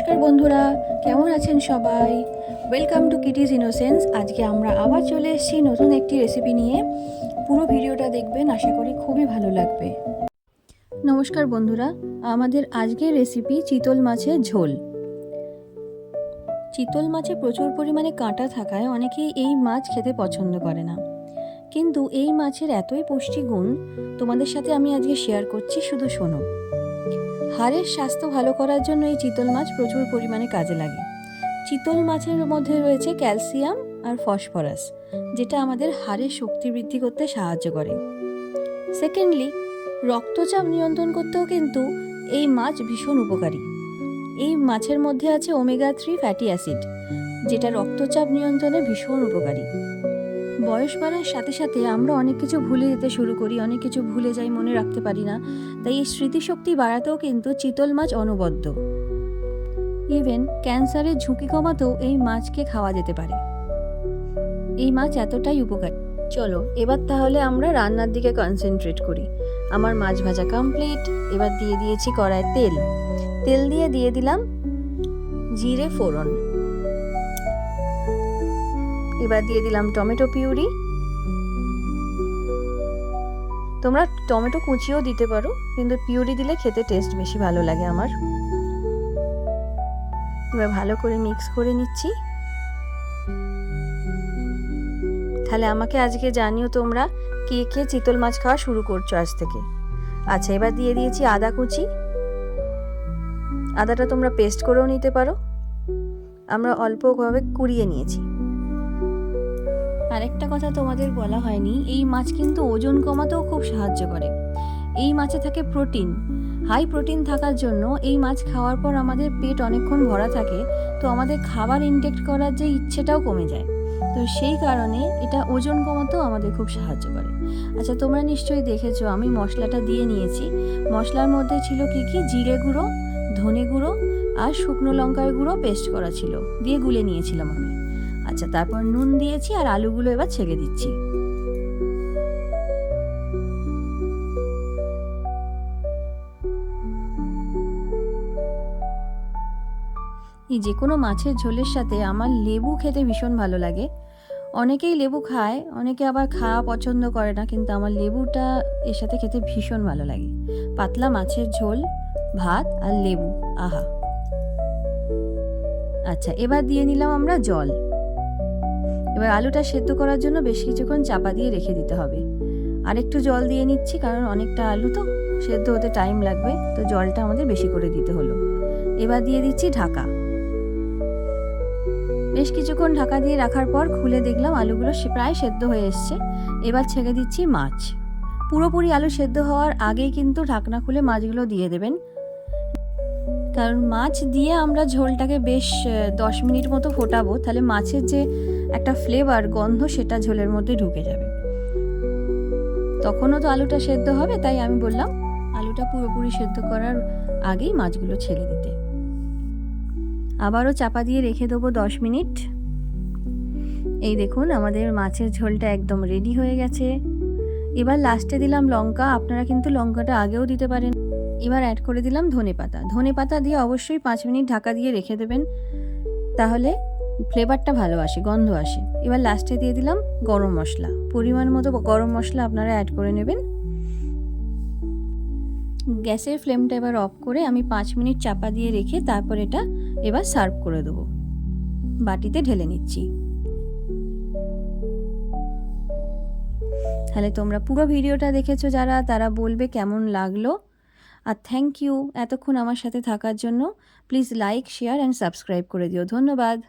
নমস্কার বন্ধুরা, কেমন আছেন সবাই? ওয়েলকাম টু কিটিজ ইনোসেন্স আজকে আমরা আবার চলে এসেছি নতুন একটি রেসিপি নিয়ে। পুরো ভিডিওটা দেখবেন, আশা করি খুবই ভালো লাগবে। নমস্কার বন্ধুরা, আমাদের আজকের রেসিপি চিতল মাছের ঝোল। চিতল মাছে প্রচুর পরিমাণে কাঁটা থাকায় অনেকেই এই মাছ খেতে পছন্দ করে না। কিন্তু এই মাছের এতই পুষ্টিগুণ, তোমাদের সাথে আমি আজকে শেয়ার করছি, শুধু শোনো। হাড়ের স্বাস্থ্য ভালো করার জন্য এই চিতল মাছ প্রচুর পরিমাণে কাজে লাগে। চিতল মাছের মধ্যে রয়েছে ক্যালসিয়াম আর ফসফরাস, যেটা আমাদের হাড়ের শক্তি বৃদ্ধি করতে সাহায্য করে। সেকেন্ডলি রক্তচাপ নিয়ন্ত্রণ করতেও কিন্তু এই মাছ ভীষণ উপকারী। এই মাছের মধ্যে আছে ওমেগা থ্রি ফ্যাটি অ্যাসিড যেটা রক্তচাপ নিয়ন্ত্রণে ভীষণ উপকারী। বয়স বাড়ার সাথে সাথে আমরা অনেক কিছু ভুলে যেতে শুরু করি, অনেক কিছু ভুলে যাই, মনে রাখতে পারি না। তাই এই স্মৃতিশক্তি বাড়াতেও কিন্তু চিতল মাছ অনবদ্য। ইভেন ক্যান্সারের ঝুঁকি কমাতেও এই মাছকে খাওয়া যেতে পারে। এই মাছ এতটাই উপকারী। চলো, এবার তাহলে আমরা রান্নার দিকে কনসেন্ট্রেট করি। আমার মাছ ভাজা কমপ্লিট এবার দিয়ে দিয়েছি কড়ায় তেল। তেল দিয়ে দিয়ে দিলাম জিরে ফোড়ন। এবার দিয়ে দিলাম টমেটো পিউরি। তোমরা টমেটো কুচিও দিতে পারো, কিন্তু পিউরি দিলে খেতে টেস্ট বেশি ভালো লাগে আমার। এবার ভালো করে মিক্স করে নিচ্ছি। তাহলে আমাকে আজকে জানিও তোমরা কে কে চিতল মাছ খাওয়া শুরু করছ আজ থেকে। আচ্ছা এবার দিয়ে দিয়েছি আদা কুচি। আদাটা তোমরা পেস্ট করেও নিতে পারো। আমরা অল্পভাবে কুড়িয়ে নিয়েছি। আরেকটা কথা তোমাদের বলা হয়নি, এই মাছ কিন্তু ওজন কমাতেও খুব সাহায্য করে। এই মাছে থাকে প্রোটিন। হাই প্রোটিন থাকার জন্য এই মাছ খাওয়ার পর আমাদের পেট অনেকক্ষণ ভরা থাকে, তো আমাদের খাবার ইনটেক্ট করার যে ইচ্ছেটাও কমে যায়। তো সেই কারণে এটা ওজন কমাতেও আমাদের খুব সাহায্য করে। আচ্ছা তোমরা নিশ্চয়ই দেখেছ, আমি মশলাটা দিয়ে নিয়েছি। মশলার মধ্যে ছিল কি কি? জিরে গুঁড়ো, ধনে গুঁড়ো আর শুকনো লঙ্কার গুঁড়ো পেস্ট করা ছিল, দিয়ে গুলে নিয়েছিলাম আমি। আচ্ছা তারপর নুন দিয়েছি আর আলুগুলো এবার ছেড়ে দিচ্ছি। এই যে কোনো মাছের ঝোলের সাথে আমার লেবু খেতে ভীষণ ভালো লাগে। অনেকেই লেবু খায়, অনেকে আবার খাওয়া পছন্দ করে না, কিন্তু আমার লেবুটা এর সাথে খেতে ভীষণ ভালো লাগে। পাতলা মাছের ঝোল, ভাত আর লেবু, আহা। আচ্ছা এবার দিয়ে নিলাম আমরা জল। এবার আলুটা সেদ্ধ করার জন্য বেশ কিছুক্ষণ চাপা দিয়ে রেখে দিতে হবে। আর একটু জল দিয়ে নিচ্ছি, কারণ অনেকটা আলু তো, সেদ্ধ হতে টাইম লাগবে, তো জলটা আমাদের বেশি করে দিতে হলো। এবার দিয়ে দিচ্ছি ঢাকা। বেশ কিছুক্ষণ ঢাকা দিয়ে রাখার পর খুলে দেখলাম আলুগুলো প্রায় সেদ্ধ হয়ে এসছে। এবার ছেড়ে দিচ্ছি মাছ। পুরোপুরি আলু সেদ্ধ হওয়ার আগেই কিন্তু ঢাকনা খুলে মাছগুলো দিয়ে দেবেন। কারণ মাছ দিয়ে আমরা ঝোলটাকে বেশ দশ মিনিট মতো ফোটাবো। তাহলে মাছের যে একটা ফ্লেভার গন্ধ সেটা ঝোলের মধ্যে ঢুকে যাবে। তখনও তো আলুটা সেদ্ধ হবে, তাই আমি বললাম আলুটা পুরোপুরি সেদ্ধ করার আগেই মাছগুলো ছেড়ে দিতে। আবারও চাপা দিয়ে রেখে দেবো দশ মিনিট। এই দেখুন, আমাদের মাছের ঝোলটা একদম রেডি হয়ে গেছে। এবার লাস্টে দিলাম লঙ্কা, আপনারা কিন্তু লঙ্কাটা আগেও দিতে পারেন। এবার অ্যাড করে দিলাম ধনে পাতা ধনে পাতা দিয়ে অবশ্যই পাঁচ মিনিট ঢাকা দিয়ে রেখে দেবেন। তাহলে ফ্লেভারটা ভালো আসে, গন্ধ আসে। এবার লাস্টে দিয়ে দিলাম গরম মশলা। পরিমাণ মতো গরম মশলা আপনারা অ্যাড করে নেবেন। গ্যাসের ফ্লেমটা এবার অফ করে আমি পাঁচ মিনিট চাপা দিয়ে রেখে তারপর এটা এবার সার্ভ করে দেবো। বাটিতে ঢেলে নিচ্ছি। তাহলে তোমরা পুরো ভিডিওটা দেখেছ যারা, তারা বলবে কেমন লাগল। আর থ্যাংক ইউ এতক্ষণ আমার সাথে থাকার জন্য। Please like share and subscribe করে দিও। ধন্যবাদ।